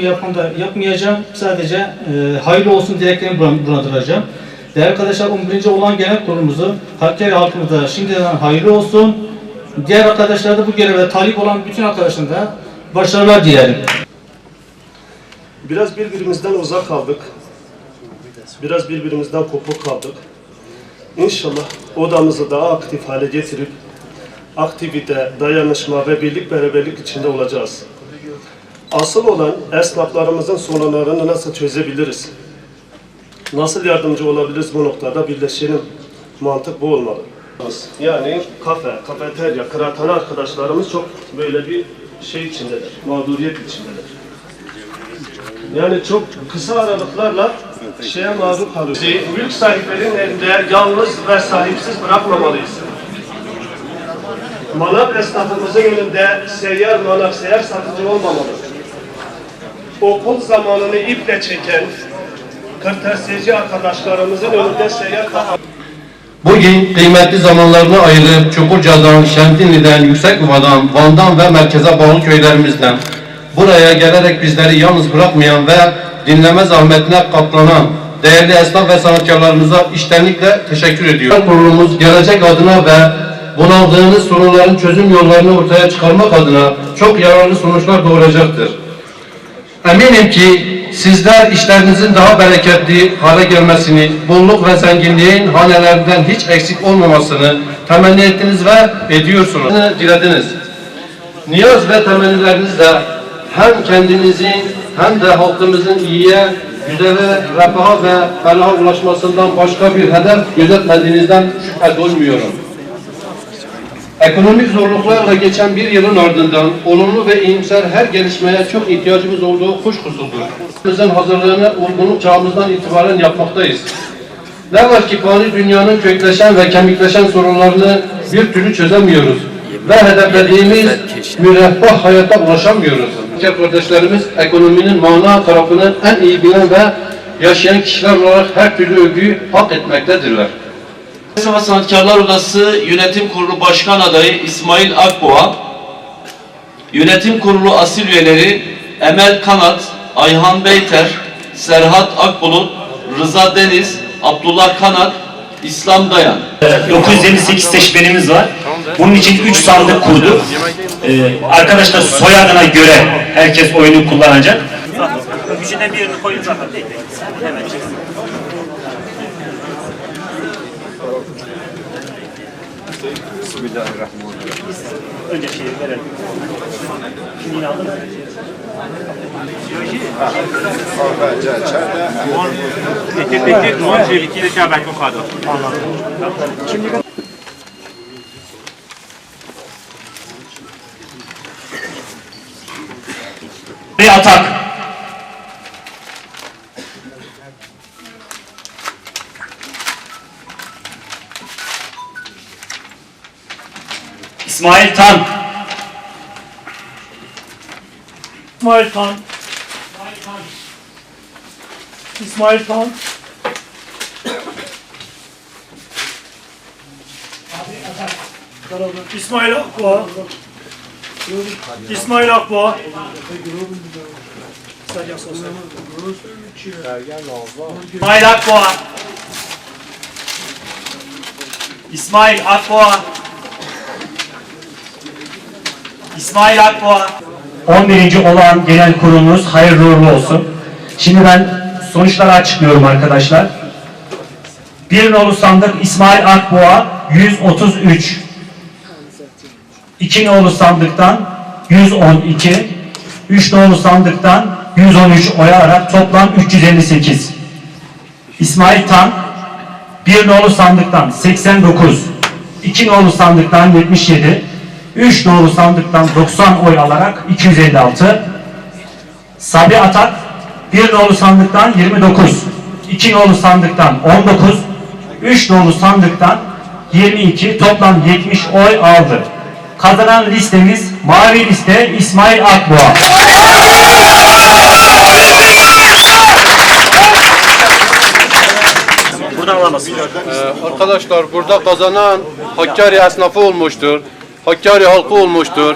Yapanda yapmayacağım. Sadece e, hayırlı olsun dileklerimi buradıracağım. Değerli arkadaşlar 11. olan genel kurulumuzu Hakkari halkımıza şimdiden hayırlı olsun. Diğer arkadaşlar da bu göreve talip olan bütün arkadaşlarına da başarılar dilerim. Biraz birbirimizden uzak kaldık. Biraz birbirimizden kopuk kaldık. İnşallah odamızı daha aktif hale getirip aktivite, dayanışma ve birlik beraberlik içinde olacağız. Asıl olan esnaflarımızın sorunlarını nasıl çözebiliriz? Nasıl yardımcı olabiliriz bu noktada birleşelim. Mantık bu olmalı. Yani kafe, kafeterya, kıraathane arkadaşlarımız çok böyle bir şey içindeler, mağduriyet içindeler. Yani çok kısa aralıklarla şeye maruz kalıyoruz. Mülk sahiplerinin elinde yalnız ve sahipsiz bırakmamalıyız. Manav esnafımızın önünde seyyar manav, seyyar satıcı olmamalı. Okul zamanını iple çeken kırtasiyeci arkadaşlarımızın önünde seyyar kafa Bugün kıymetli zamanlarını ayırıp Çukurca'dan, Şemdinli'den, Yüksekova'dan, Van'dan ve merkeze bağlı köylerimizden buraya gelerek bizleri yalnız bırakmayan ve dinleme zahmetine katlanan değerli esnaf ve sanatkarlarımıza iştenlikle teşekkür ediyorum. Kurulumuz gelecek adına ve bunaldığınız sorunların çözüm yollarını ortaya çıkarmak adına çok yararlı sonuçlar doğuracaktır. Eminim ki sizler işlerinizin daha bereketli hale gelmesini, bolluk ve zenginliğin hanelerinden hiç eksik olmamasını temenni ettiniz ve ediyorsunuz. Dilediniz. Niyaz ve temennilerinizle hem kendinizin hem de halkımızın iyiye, güzele, refaha ve felaha ulaşmasından başka bir hedef gözetmediğinizden şüphe duymuyorum. Ekonomik zorluklarla geçen bir yılın ardından olumlu ve iyimser her gelişmeye çok ihtiyacımız olduğu kuşkusuzdur. Bizden hazırlığını olgunluk çağımızdan itibaren yapmaktayız. Ne var ki fani dünyanın kökleşen ve kemikleşen sorunlarını bir türlü çözemiyoruz. Ve hedeflediğimiz müreffeh hayata ulaşamıyoruz. Ülke kardeşlerimiz ekonominin mana tarafını en iyi bilen ve yaşayan kişiler olarak her türlü övgüyü hak etmektedirler. Ve Sanatkarlar Odası Yönetim Kurulu Başkan Adayı İsmail Akboğa, Yönetim Kurulu asil üyeleri Emel Kanat, Ayhan Beyter, Serhat Akbulut, Rıza Deniz, Abdullah Kanat, İslam Dayan. 958 seçmenimiz var. Bunun için 3 sandık kurduk. Ee, arkadaşlar soyadına göre herkes oyunu kullanacak. Üçüne birini koyun zaten? Hemen. Bismillahirrahmanirrahim. Önce şeyi verelim. Kimliğini aldın mı? Bir atak. İsmail Tan. İsmail Tan. İsmail Tan. İsmail Akboğa. İsmail Akboğa. İsmail Akboğa. İsmail Akboğa. İsmail Akboğa. 11. olan genel kurulumuz hayırlı uğurlu olsun. Şimdi ben sonuçları açıklıyorum arkadaşlar. Bir nolu sandık İsmail Akboğa 133. İki nolu sandıktan 112. Üç nolu sandıktan 113 oy alarak toplam 358. İsmail Tan bir nolu sandıktan 89. iki nolu sandıktan 77. 3 nolu sandıktan 90 oy alarak 256. Sabi Atak 1 nolu sandıktan 29. 2 nolu sandıktan 19. 3 nolu sandıktan 22 toplam 70 oy aldı. Kazanan listemiz mavi liste İsmail Akboğa. Ee, arkadaşlar burada kazanan Hakkari esnafı olmuştur. Hakkari halkı olmuştur.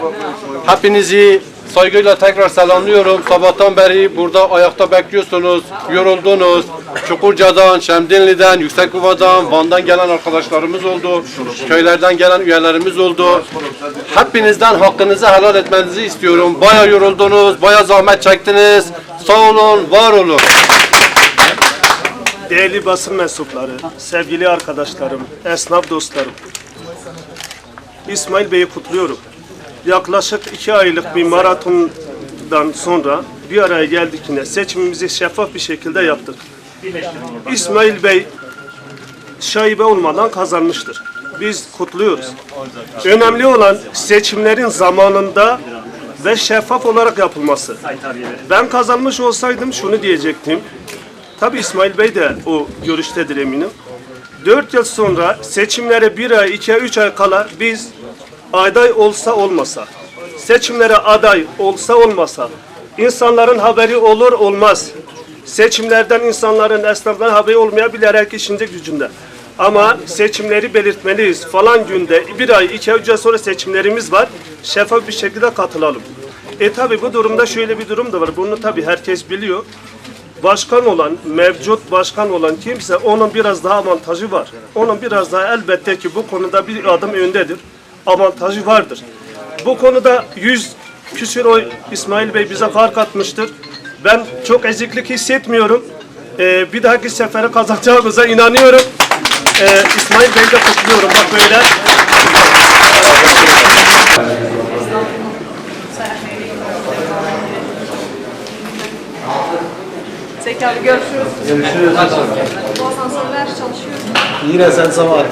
Hepinizi saygıyla tekrar selamlıyorum. Sabahtan beri burada ayakta bekliyorsunuz, yoruldunuz. Çukurca'dan, Şemdinli'den, Yüksekova'dan, Van'dan gelen arkadaşlarımız oldu. Köylerden gelen üyelerimiz oldu. Hepinizden hakkınızı helal etmenizi istiyorum. Baya yoruldunuz, baya zahmet çektiniz. Sağ olun, var olun. Değerli basın mensupları, sevgili arkadaşlarım, esnaf dostlarım. İsmail Bey'i kutluyorum. Yaklaşık iki aylık bir maratondan sonra bir araya geldik yine. Seçimimizi şeffaf bir şekilde yaptık. İsmail Bey şaibe olmadan kazanmıştır. Biz kutluyoruz. Önemli olan seçimlerin zamanında ve şeffaf olarak yapılması. Ben kazanmış olsaydım şunu diyecektim. Tabi İsmail Bey de o görüştedir eminim. Dört yıl sonra seçimlere bir ay, iki ay, üç ay kala biz aday olsa olmasa, seçimlere aday olsa olmasa, insanların haberi olur olmaz. Seçimlerden insanların, esnafların haberi olmayabilir her kişinin de gücünde. Ama seçimleri belirtmeliyiz. Falan günde bir ay, iki ay, üç ay sonra seçimlerimiz var. Şeffaf bir şekilde katılalım. E tabi bu durumda şöyle bir durum da var. Bunu tabi herkes biliyor başkan olan, mevcut başkan olan kimse onun biraz daha avantajı var. Onun biraz daha elbette ki bu konuda bir adım öndedir. Avantajı vardır. Bu konuda 100 küsür oy İsmail Bey bize fark atmıştır. Ben çok eziklik hissetmiyorum. Ee, bir dahaki sefere kazanacağımıza inanıyorum. Ee, İsmail Bey'i de kutluyorum. Bak böyle. Tekrar görüşürüz. Görüşürüz. Bu asansörler çalışıyor. Yine sen sabah